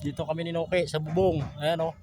dito kami ni Noke sa bubong. Ayan oh.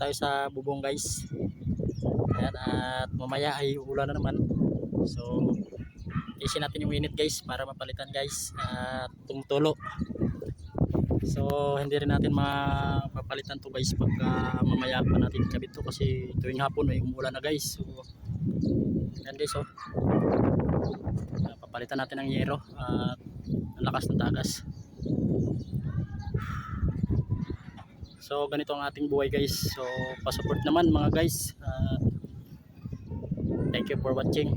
Tayo sa bubong guys. Ayan, at mamaya ay ulan na naman. So isin natin yung init guys para mapalitan guys at tumutulo. So hindi rin natin mapapalitan to guys pagka mamaya pa natin kabit to kasi tuwing hapon ay umulan na guys. So yan guys oh. Papalitan natin ng yero at ang lakas ng tagas So ganito ang ating buhay guys. So pa-support naman mga guys. Uh, thank you for watching.